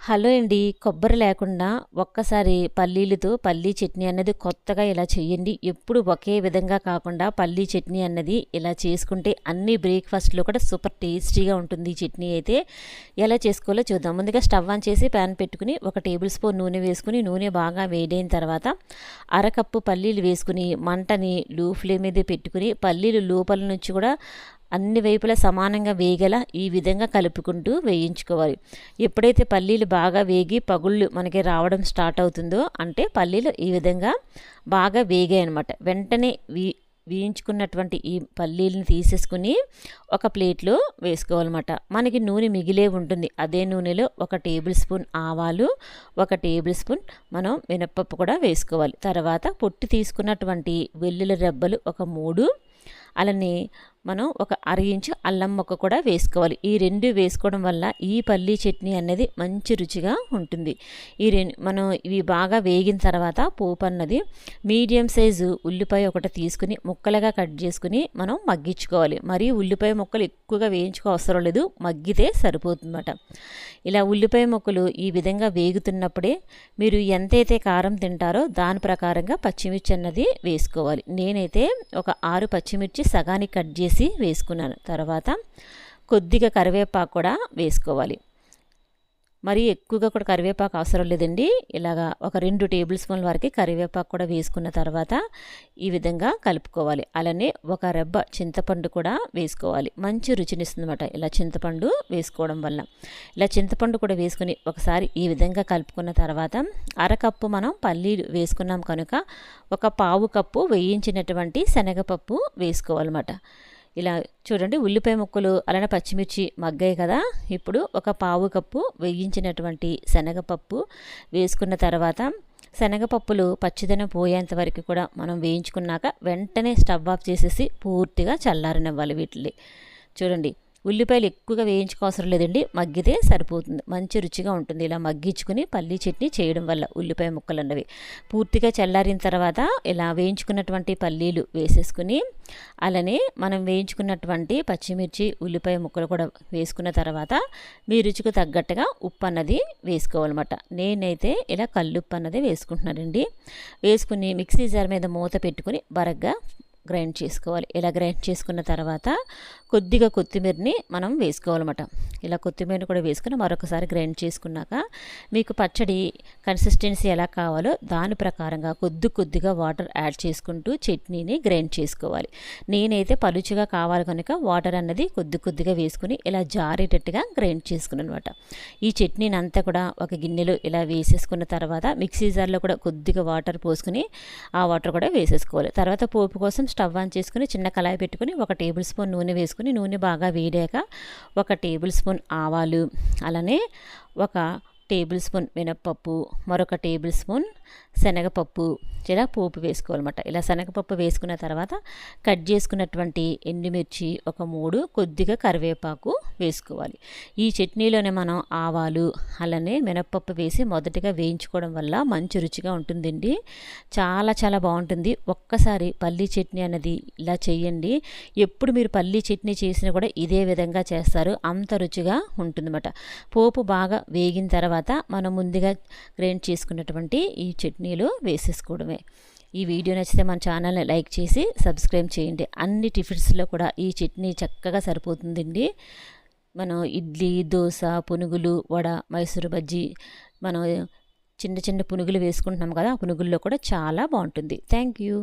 Hello అండి. కొబ్బరి లేకుండా ఒక్కసారి పల్లీలతో పల్లీ చట్నీ అన్నది కొత్తగా ఇలా చేయండి. ఎప్పుడు ఒకే విధంగా కాకుండా పల్లీ చట్నీ అన్నది ఇలా చేసుకుంటే అన్ని బ్రేక్ఫాస్ట్లో కూడా సూపర్ టేస్టీగా ఉంటుంది ఈ చట్నీ అయితే. ఎలా చేసుకోవాలో చూద్దాం. ముందుగా స్టవ్ ఆన్ చేసి ప్యాన్ పెట్టుకుని ఒక టేబుల్ స్పూన్ నూనె వేసుకుని నూనె బాగా వేడైన తర్వాత అరకప్పు పల్లీలు వేసుకుని మంటని లూ ఫ్లేమ్ మీద పెట్టుకుని పల్లీలు లోపల నుంచి కూడా అన్ని వైపులా సమానంగా వేగేలా ఈ విధంగా కలుపుకుంటూ వేయించుకోవాలి. ఎప్పుడైతే పల్లీలు బాగా వేగి పగుళ్ళు మనకి రావడం స్టార్ట్ అవుతుందో అంటే పల్లీలు ఈ విధంగా బాగా వేగాయి అనమాట వెంటనే వీ వేయించుకున్నటువంటి ఈ పల్లీలను తీసేసుకుని ఒక ప్లేట్లో వేసుకోవాలన్నమాట. మనకి నూనె మిగిలే ఉంటుంది. అదే నూనెలో ఒక టేబుల్ స్పూన్ ఆవాలు ఒక టేబుల్ స్పూన్ మనం మినప్పప్పు కూడా వేసుకోవాలి. తర్వాత పొట్టి తీసుకున్నటువంటి వెల్లుల రెబ్బలు ఒక మూడు. అలానే మనం ఒక అర ఇంచు అల్లం మొక్క కూడా వేసుకోవాలి. ఈ రెండు వేసుకోవడం వల్ల ఈ పల్లీ చట్నీ అనేది మంచి రుచిగా ఉంటుంది. ఈ రెండు మనం ఇవి బాగా వేగిన తర్వాత పోపు అన్నది మీడియం సైజు ఉల్లిపాయ ఒకటి తీసుకుని ముక్కలుగా కట్ చేసుకుని మనం మగ్గించుకోవాలి. మరి ఉల్లిపాయ ముక్కలు ఎక్కువగా వేయించుకో అవసరం లేదు. మగ్గితే సరిపోతుందన్నమాట. ఇలా ఉల్లిపాయ ముక్కలు ఈ విధంగా వేగుతున్నప్పుడే మీరు ఎంతైతే కారం తింటారో దాని ప్రకారంగా పచ్చిమిర్చి అన్నది వేసుకోవాలి. నేనైతే ఒక ఆరు పచ్చిమిర్చి సగానికి కట్ చేసి వేసుకున్నాను. తర్వాత కొద్దిగా కరివేపాకు కూడా వేసుకోవాలి. మరి ఎక్కువగా కూడా కరివేపాకు అవసరం లేదండి. ఇలాగా ఒక రెండు టేబుల్ స్పూన్ల వరకు కరివేపాకు కూడా వేసుకున్న తర్వాత ఈ విధంగా కలుపుకోవాలి. అలానే ఒక రెబ్బ చింతపండు కూడా వేసుకోవాలి. మంచి రుచినిస్తుందన్నమాట ఇలా చింతపండు వేసుకోవడం వల్ల. ఇలా చింతపండు కూడా వేసుకుని ఒకసారి ఈ విధంగా కలుపుకున్న తర్వాత అరకప్పు మనం పల్లీలు వేసుకున్నాం కనుక ఒక పావు కప్పు వేయించినటువంటి శనగపప్పు వేసుకోవాలన్నమాట. ఇలా చూడండి ఉల్లిపాయ ముక్కలు అలానే పచ్చిమిర్చి మగ్గాయి కదా. ఇప్పుడు ఒక పావు కప్పు వేయించినటువంటి శనగపప్పు వేసుకున్న తర్వాత శనగపప్పులు పచ్చిదనం పోయేంత వరకు కూడా మనం వేయించుకున్నాక వెంటనే స్టవ్ ఆఫ్ చేసేసి పూర్తిగా చల్లారనివ్వాలి వీటిని. చూడండి ఉల్లిపాయలు ఎక్కువగా వేయించుకోవసరం లేదండి. మగ్గితే సరిపోతుంది. మంచి రుచిగా ఉంటుంది. ఇలా మగ్గించుకుని పల్లీ చట్నీ చేయడం వల్ల ఉల్లిపాయ ముక్కలు అన్నవి పూర్తిగా చల్లారిన తర్వాత ఇలా వేయించుకున్నటువంటి పల్లీలు వేసేసుకుని అలానే మనం వేయించుకున్నటువంటి పచ్చిమిర్చి ఉల్లిపాయ ముక్కలు కూడా వేసుకున్న తర్వాత మీ రుచికి తగ్గట్టుగా ఉప్పు అన్నది వేసుకోవాలన్నమాట. నేనైతే ఇలా కల్లుప్పు అన్నది వేసుకుంటున్నానండి. వేసుకుని మిక్సీ జార్ మీద మూత పెట్టుకుని బరగ్గా గ్రైండ్ చేసుకోవాలి. ఇలా గ్రైండ్ చేసుకున్న తర్వాత కొద్దిగా కొత్తిమీరని మనం వేసుకోవాలన్నమాట. ఇలా కొత్తిమీరని కూడా వేసుకుని మరొకసారి గ్రైండ్ చేసుకున్నాక మీకు పచ్చడి కన్సిస్టెన్సీ ఎలా కావాలో దాని ప్రకారంగా కొద్ది కొద్దిగా వాటర్ యాడ్ చేసుకుంటూ చట్నీని గ్రైండ్ చేసుకోవాలి. నేనైతే పలుచుగా కావాలి కనుక వాటర్ అన్నది కొద్ది కొద్దిగా వేసుకుని ఇలా జారేటట్టుగా గ్రైండ్ చేసుకున్నాను అనమాట ఈ చట్నీని అంతా కూడా ఒక గిన్నెలో ఇలా వేసేసుకున్న తర్వాత మిక్సీ జార్లో కూడా కొద్దిగా వాటర్ పోసుకుని ఆ వాటర్ కూడా వేసేసుకోవాలి. తర్వాత పోపు కోసం స్టవ్ ఆన్ చేసుకుని చిన్న కళాయి పెట్టుకుని ఒక టేబుల్ స్పూన్ నూనె వేసుకుని నూనె బాగా వేడాక ఒక టేబుల్ స్పూన్ ఆవాలు అలానే ఒక టేబుల్ స్పూన్ మినప్పప్పు మరొక టేబుల్ స్పూన్ శనగపప్పు ఇలా పోపు వేసుకోవాలన్నమాట. ఇలా శనగపప్పు వేసుకున్న తర్వాత కట్ చేసుకున్నటువంటి ఎండుమిర్చి ఒక మూడు కొద్దిగా కరివేపాకు వేసుకోవాలి. ఈ చట్నీలోనే మనం ఆవాలు అలానే మినప్పప్పు వేసి మొదటిగా వేయించుకోవడం వల్ల మంచి రుచిగా ఉంటుందండి. చాలా చాలా బాగుంటుంది. ఒక్కసారి పల్లీ చట్నీ అనేది ఇలా చేయండి ఎప్పుడు మీరు పల్లీ చట్నీ చేసినా కూడా ఇదే విధంగా చేస్తారు. అంత రుచిగా ఉంటుందన్నమాట. పోపు బాగా వేగిన తర్వాత మనం ముందుగా గ్రైండ్ చేసుకున్నటువంటి ఈ చట్నీలు వేసేసుకోవడమే. ఈ వీడియో నచ్చితే మన ఛానల్ని లైక్ చేసి సబ్స్క్రైబ్ చేయండి. అన్ని టిఫిన్స్లో కూడా ఈ చట్నీ చక్కగా సరిపోతుందండి. మనం ఇడ్లీ దోశ పునుగులు వడ మైసూరు బజ్జీ మనం చిన్న చిన్న పునుగులు వేసుకుంటున్నాం కదా ఆ పునుగుల్లో కూడా చాలా బాగుంటుంది. Thank you.